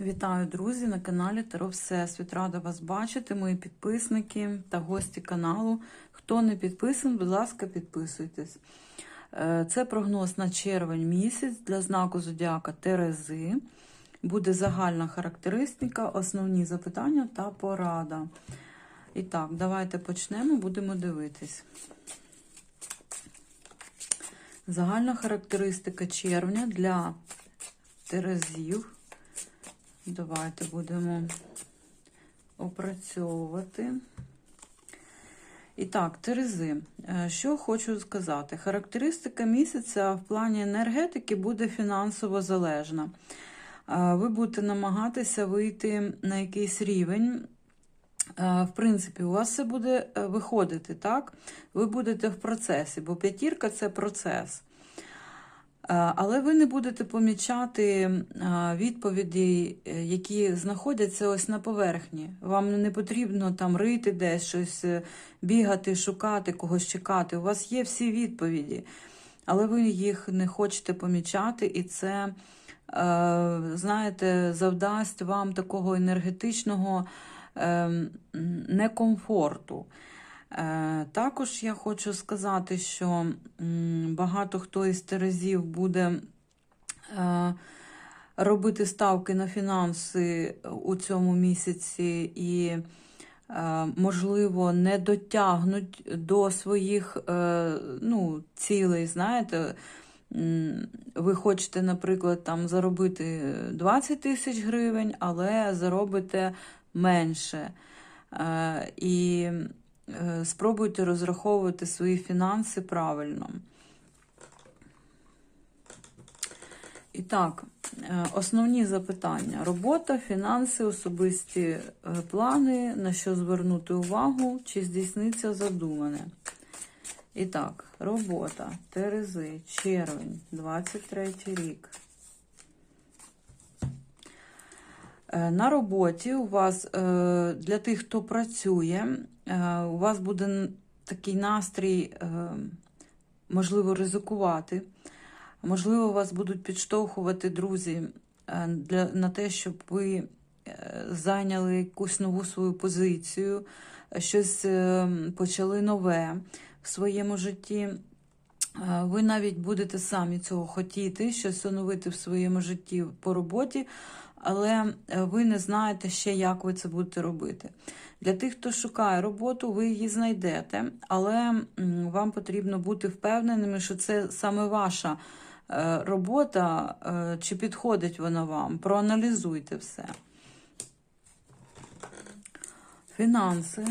Вітаю, друзі, на каналі Таро Всесвіт. Рада вас бачити, мої підписники та гості каналу. Хто не підписаний, будь ласка, підписуйтесь. Е, Це прогноз на червень місяць для знаку Зодіака Терези. Буде загальна характеристика, основні запитання та порада. І так, давайте почнемо, будемо дивитись. Загальна характеристика червня для Терезів. Давайте будемо опрацьовувати. І так, Терези, е, що хочу сказати. Характеристика місяця в плані енергетики буде фінансово залежна. Е, Ви будете намагатися вийти на якийсь рівень. Е, В принципі, у вас все буде виходити, так? Ви будете в процесі, бо п'ятірка це процес. Е, Але ви не будете помічати е, відповіді, е, які знаходяться ось на поверхні. Вам не потрібно там рити десь щось, бігати, шукати, когось чекати. У вас є всі відповіді, але ви їх не хочете помічати, і це, знаєте, завдасть вам такого енергетичного е, некомфорту. Е, Також я хочу сказати, що багато хто із терезів буде е, робити ставки на фінанси у цьому місяці і, е, можливо, не дотягнуть до своїх ну, цілей. Знаєте, ви хочете, наприклад, там заробити 20 тисяч гривень, але заробите менше. І спробуйте розраховувати свої фінанси правильно. І так, е, основні запитання: робота, фінанси, особисті е, плани, на що звернути увагу, чи здійсниться задумане. І так, робота, Терези, червень, 23 рік. Е, На роботі у вас е, для тих, хто працює, е, у вас буде такий настрій, е, можливо, ризикувати. Можливо, вас будуть підштовхувати друзі е, для, на те, щоб ви е, зайняли якусь нову свою позицію, е, щось е, почали нове в своєму житті. Е, Ви навіть будете самі цього хотіти, щось оновити в своєму житті по роботі, але е, ви не знаєте ще, як ви це будете робити. Для тих, хто шукає роботу, ви її знайдете, але вам потрібно бути впевненими, що це саме ваша е, робота, е, чи підходить вона вам. Проаналізуйте все. Фінанси.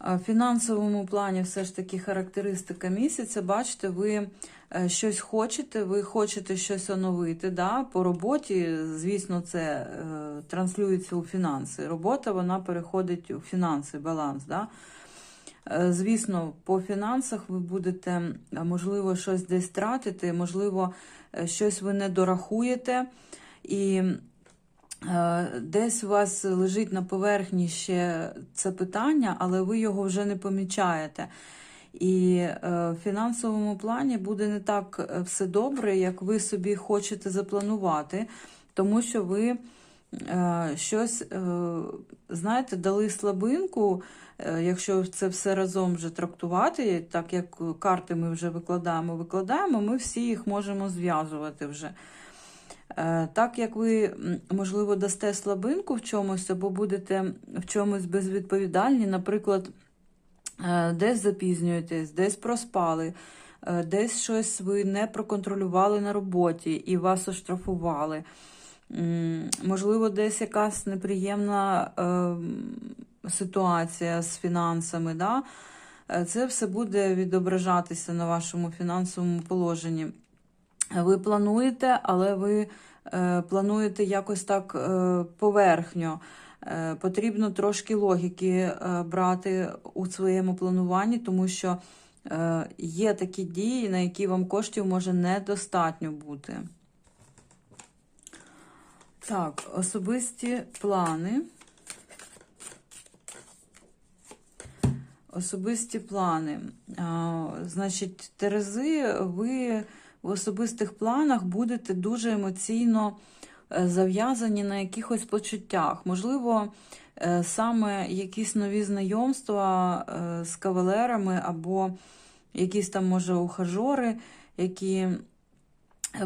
В фінансовому плані все ж таки характеристика місяця. Бачите, ви щось хочете, ви хочете щось оновити. Да? По роботі, звісно, це е, транслюється у фінанси. Робота вона переходить у фінанси, баланс. Да? Е, Звісно, по фінансах ви будете, е, можливо, щось десь тратити, можливо, е, щось ви не дорахуєте. І Е, Десь у вас лежить на поверхні ще це питання, але ви його вже не помічаєте. І е, в фінансовому плані буде не так е, все добре, як ви собі хочете запланувати, тому що ви е, щось, знаєте, дали слабинку, якщо це все разом вже трактувати, так як карти ми вже викладаємо, викладаємо, ми всі їх можемо зв'язувати вже. Так як ви, можливо, дасте слабинку в чомусь або будете в чомусь безвідповідальні, наприклад, десь запізнюєтесь, десь проспали, е, десь щось ви не проконтролювали на роботі і вас оштрафували. Можливо, десь якась неприємна е, ситуація з фінансами. Да? Е, Це все буде відображатися на вашому фінансовому положенні. Ви плануєте, але ви е, плануєте якось так е, поверхньо. Е, потрібно трошки логіки е, брати у своєму плануванні, тому що е, є такі дії, на які вам коштів може недостатньо бути. Так, особисті плани. Особисті плани. Значить, Терези, ви в особистих планах будете дуже емоційно зав'язані на якихось почуттях. Можливо, е, саме якісь нові знайомства е, з кавалерами або якісь там, може, ухажори, які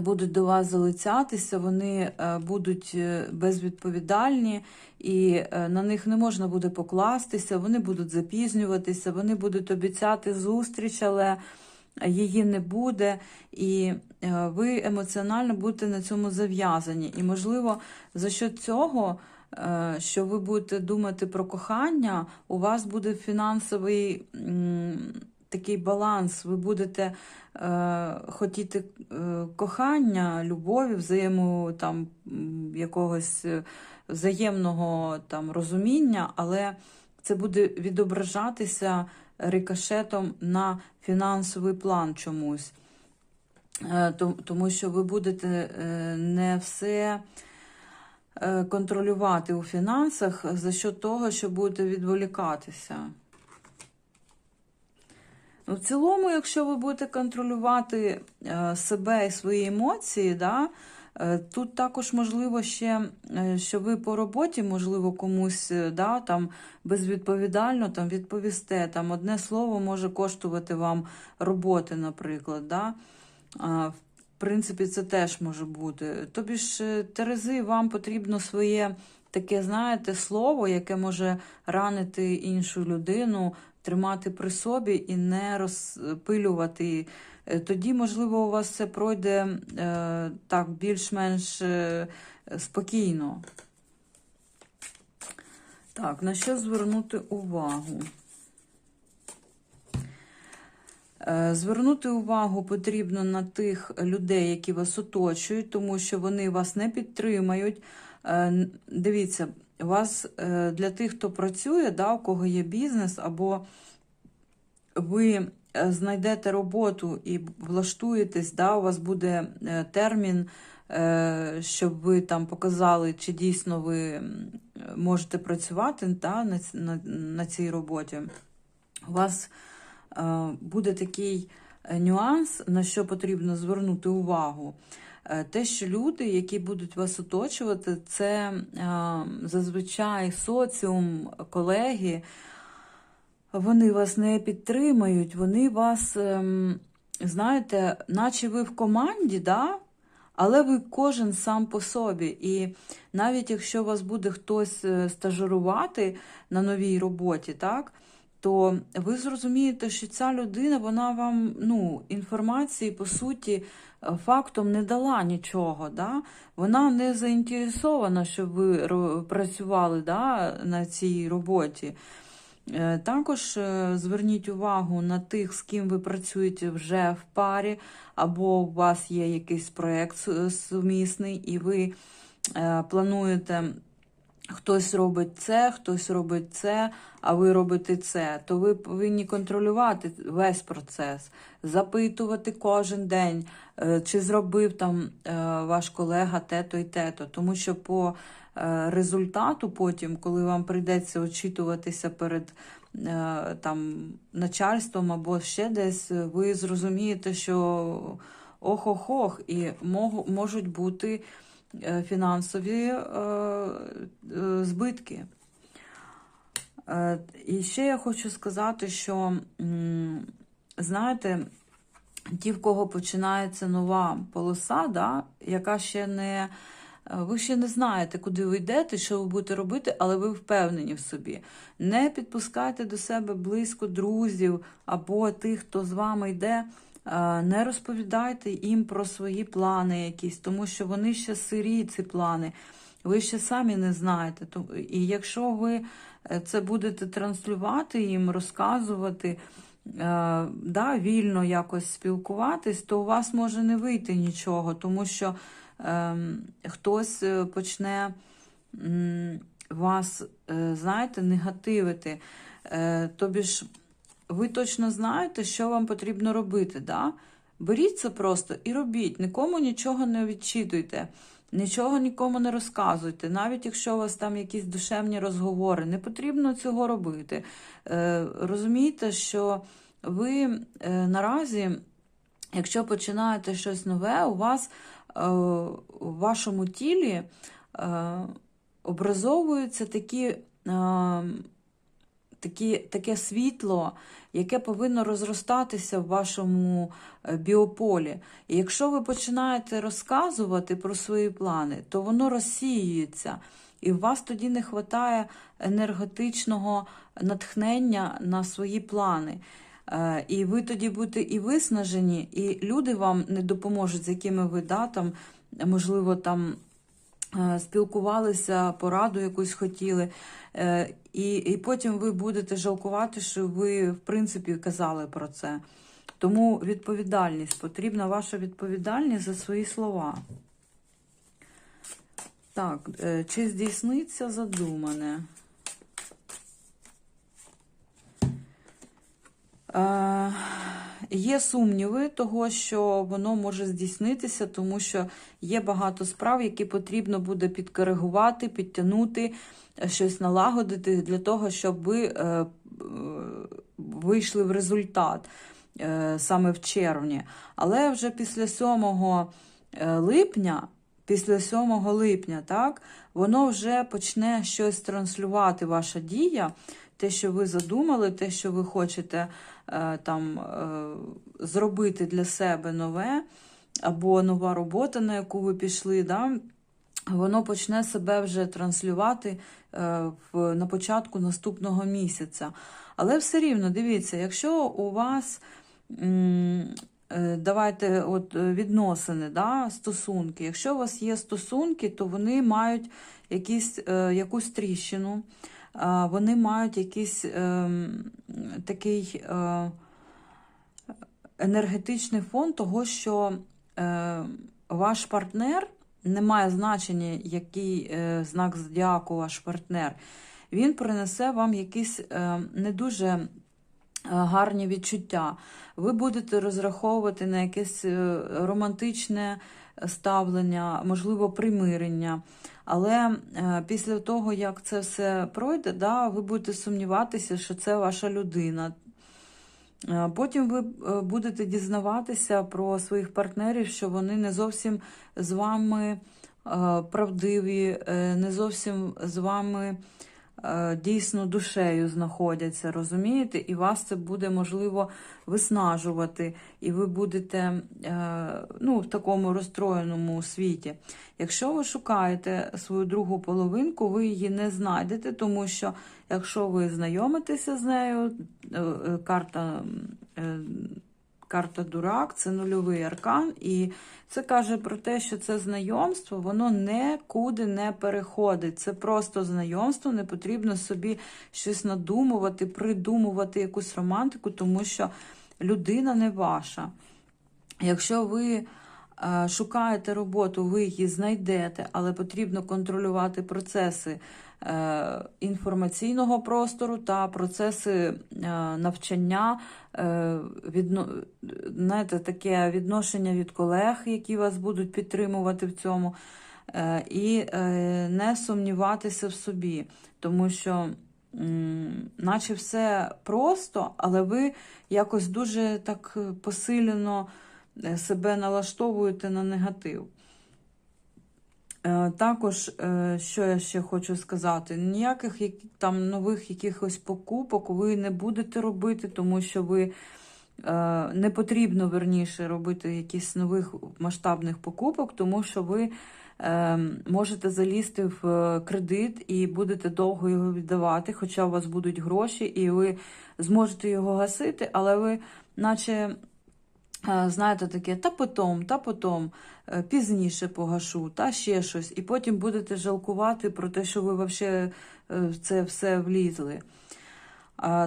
будуть до вас залицятися, вони е, будуть е, безвідповідальні, і е, на них не можна буде покластися, вони будуть запізнюватися, вони будуть обіцяти зустріч, але її не буде, і е, ви емоціонально будете на цьому зав'язані. І, можливо, за що цього, е, що ви будете думати про кохання, у вас буде фінансовий такий баланс, ви будете е, хотіти е, кохання, любові, взаємо там якогось взаємного там розуміння, але це буде відображатися рикошетом на фінансовий план чомусь. Е, Тому що ви будете е, не все е, контролювати у фінансах за що того, що будете відволікатися. Ну, в цілому, якщо ви будете контролювати себе і свої емоції, да, тут також можливо ще, е, що ви по роботі, можливо, комусь е, да, там, безвідповідально там, відповісте. Там, одне слово може коштувати вам роботи, наприклад. Да. В принципі, це теж може бути. Тобі ж, е, Терези, вам потрібно своє таке, знаєте, слово, яке може ранити іншу людину, тримати при собі і не розпилювати. Е, Тоді, можливо, у вас це пройде е, так більш-менш е, спокійно. Так, на що звернути увагу? Е, Звернути увагу потрібно на тих людей, які вас оточують, тому що вони вас не підтримають. Е, Дивіться, у вас е, для тих, хто працює, да, у кого є бізнес, або ви е, знайдете роботу і влаштуєтесь, да, у вас буде термін, щоб ви там показали, чи дійсно ви можете працювати да, на, на, на цій роботі. У вас буде такий нюанс, на що потрібно звернути увагу. Е, Те, що люди, які будуть вас оточувати, це е, зазвичай соціум, колеги, вони вас не підтримають, вони вас, ем, знаєте, наче ви в команді, да? але ви кожен сам по собі. І навіть якщо вас буде хтось е, стажирувати на новій роботі, так? То ви зрозумієте, що ця людина, вона вам ну, інформації, по суті, е, фактом не дала нічого. Да? Вона не заінтересована, щоб ви працювали да, на цій роботі. Е, Також е, зверніть увагу на тих, з ким ви працюєте вже в парі, або у вас є якийсь проєкт сумісний, і ви плануєте, хтось робить це, хтось робить це, а ви робите це, то ви повинні контролювати весь процес, запитувати кожен день, е, чи зробив там е, ваш колега те-то і те-то. Тому що по е, результату потім, коли вам прийдеться очитуватися перед там, начальством або ще десь, ви зрозумієте, що ох-ох-ох, і можуть бути фінансові е, е, збитки. Е, І ще я хочу сказати, що, знаєте, ті, в кого починається нова полоса, да, яка ще не. е, Ви ще не знаєте, куди ви йдете, що ви будете робити, але ви впевнені в собі. Не підпускайте до себе близько друзів або тих, хто з вами йде. Е, Не розповідайте їм про свої плани якісь, тому що вони ще сирі, ці плани. Ви ще самі не знаєте. І якщо ви е, це будете транслювати їм, розказувати, е, да, вільно якось спілкуватись, то у вас може не вийти нічого, тому що ем, хтось почне вас, знаєте, негативити. Тобі ви точно знаєте, що вам потрібно робити. Да? Беріть це просто і робіть, нікому нічого не відчитуйте. Нічого нікому не розказуйте, навіть якщо у вас там якісь душевні розговори, не потрібно цього робити. Е, розумійте, що ви е, наразі якщо починаєте щось нове, у вас е, у вашому тілі е, образовуються такі, е, такі, таке світло, яке повинно розростатися в вашому е, біополі. І якщо ви починаєте розказувати про свої плани, то воно розсіюється. І у вас тоді не вистачає енергетичного натхнення на свої плани. Е, І ви тоді будете і виснажені, і люди вам не допоможуть, з якими ви да, там, можливо, там спілкувалися, пораду якусь хотіли. Е, І, і потім ви будете жалкувати, що ви, в принципі, казали про це. Тому відповідальність, потрібна ваша відповідальність за свої слова. Так, е, чи здійсниться задумане? Є сумніви того, що воно може здійснитися, тому що є багато справ, які потрібно буде підкоригувати, підтягнути, е, щось налагодити для того, щоб ви е, е, вийшли в результат е, саме в червні. Але вже після 7 е, липня, після 7 липня, так, воно вже почне щось транслювати, ваша дія, те, що ви задумали, те, що ви хочете е, там е, зробити для себе нове, або нова робота, на яку ви пішли, да, воно почне себе вже транслювати е, на початку наступного місяця. Але все рівно, дивіться, якщо у вас. Давайте от відносини, да, стосунки. Якщо у вас є стосунки, то вони мають якісь, якусь тріщину, вони мають якийсь е, такий е, енергетичний фон того, що е, ваш партнер не має значення, який е, знак зодіаку ваш партнер. Він принесе вам якісь не дуже гарні відчуття. Ви будете розраховувати на якесь романтичне ставлення, можливо, примирення. Але е, після того, як це все пройде, да, ви будете сумніватися, що це ваша людина. Е, Потім ви е, будете дізнаватися про своїх партнерів, що вони не зовсім з вами правдиві, не зовсім з вами дійсно душею знаходяться, розумієте? І вас це буде можливо виснажувати, і ви будете е, ну, в такому розстроєному світі. Якщо ви шукаєте свою другу половинку, ви її не знайдете, тому що якщо ви знайомитеся з нею, е, е, карта. Карта Дурак це нульовий аркан, і це каже про те, що це знайомство, воно нікуди не переходить. Це просто знайомство, не потрібно собі щось надумувати, придумувати якусь романтику, тому що людина не ваша. Якщо ви шукаєте роботу, ви її знайдете, але потрібно контролювати процеси е, інформаційного простору та процеси е, навчання, е, відно, знаєте, таке відношення від колег, які вас будуть підтримувати в цьому, е, і е, не сумніватися в собі, тому що. Наче все просто, але ви якось дуже так посилено е, себе налаштовуєте на негатив. Е, Також, е, що я ще хочу сказати, ніяких там нових якихось покупок ви не будете робити, тому що ви е, не потрібно верніше робити якісь нових масштабних покупок, тому що ви е, можете залізти в е, кредит і будете довго його віддавати, хоча у вас будуть гроші, і ви зможете його гасити, але ви, наче. Е, Знаєте, таке, та потом, та потом, е, пізніше погашу, та ще щось. І потім будете жалкувати про те, що ви взагалі в це все влізли.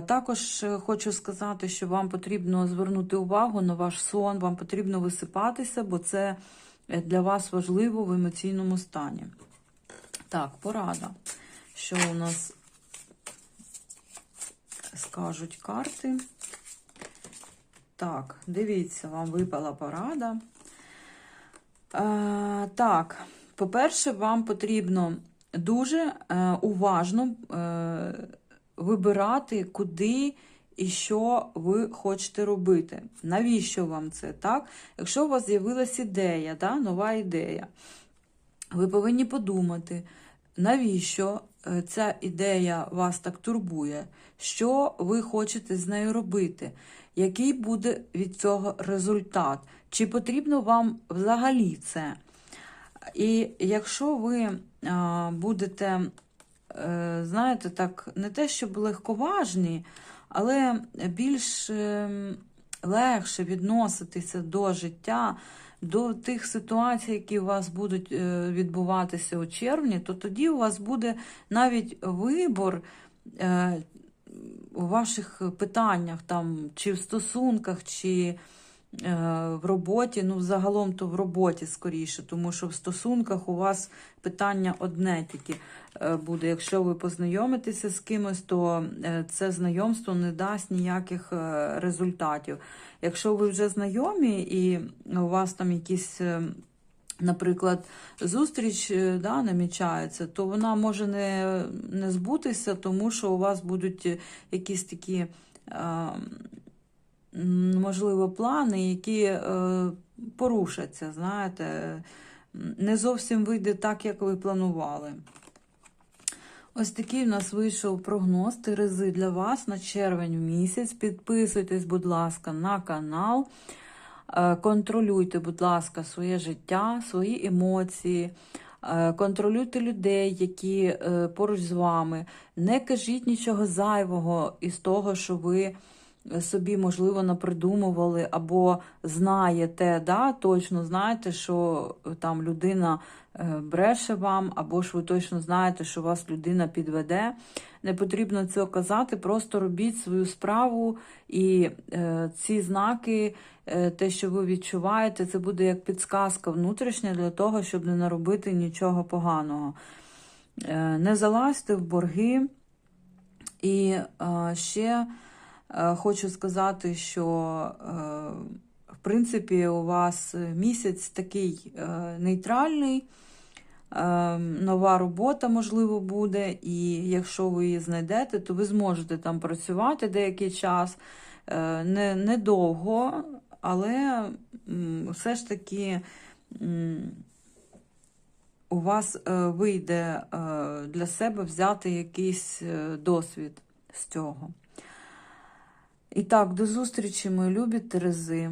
Також е, хочу сказати, що вам потрібно звернути увагу на ваш сон, вам потрібно висипатися, бо це е, для вас важливо в емоційному стані. Так, порада. Що у нас скажуть карти? Так, дивіться, вам випала порада. Е, так, по-перше, вам потрібно дуже е, уважно е, вибирати, куди і що ви хочете робити. Навіщо вам це? так? Якщо у вас з'явилась ідея, да, нова ідея, ви повинні подумати, навіщо ця ідея вас так турбує, що ви хочете з нею робити, який буде від цього результат, чи потрібно вам взагалі це. І якщо ви а, будете, е, знаєте, так, не те, щоб легковажні, але більш ем, легше відноситися до життя, до тих ситуацій, які у вас будуть е, відбуватися у червні, то тоді у вас буде навіть вибор е, у ваших питаннях, там, чи в стосунках, чи в роботі, ну, загалом то в роботі скоріше, тому що в стосунках у вас питання одне тільки е, буде. Якщо ви познайомитеся з кимось, то е, це знайомство не дасть ніяких е, результатів. Якщо ви вже знайомі і у вас там якісь. е, Наприклад, зустріч е, да, намічається, то вона може не, не збутися, тому що у вас будуть е, якісь такі, е, можливо, плани, які е, порушаться, знаєте, не зовсім вийде так, як ви планували. Ось такий в нас вийшов прогноз Терези для вас на червень місяць. Підписуйтесь, будь ласка, на канал. Е, Контролюйте, будь ласка, своє життя, свої емоції. Е, Контролюйте людей, які поруч з вами. Не кажіть нічого зайвого із того, що ви собі, можливо, напридумували або знаєте, да, точно знаєте, що там людина е, бреше вам, або ж ви точно знаєте, що вас людина підведе. Не потрібно цього казати, просто робіть свою справу, і е, ці знаки, е, те, що ви відчуваєте, це буде як підсказка внутрішня для того, щоб не наробити нічого поганого. Е, не залазьте в борги. І е, ще хочу сказати, що е, в принципі у вас місяць такий е, нейтральний. Е, Нова робота, можливо, буде, і якщо ви її знайдете, то ви зможете там працювати деякий час. Е, Не, недовго, але все ж таки у вас е, вийде е, для себе взяти якийсь е, досвід з цього. І так, до зустрічі, мої любі Терези.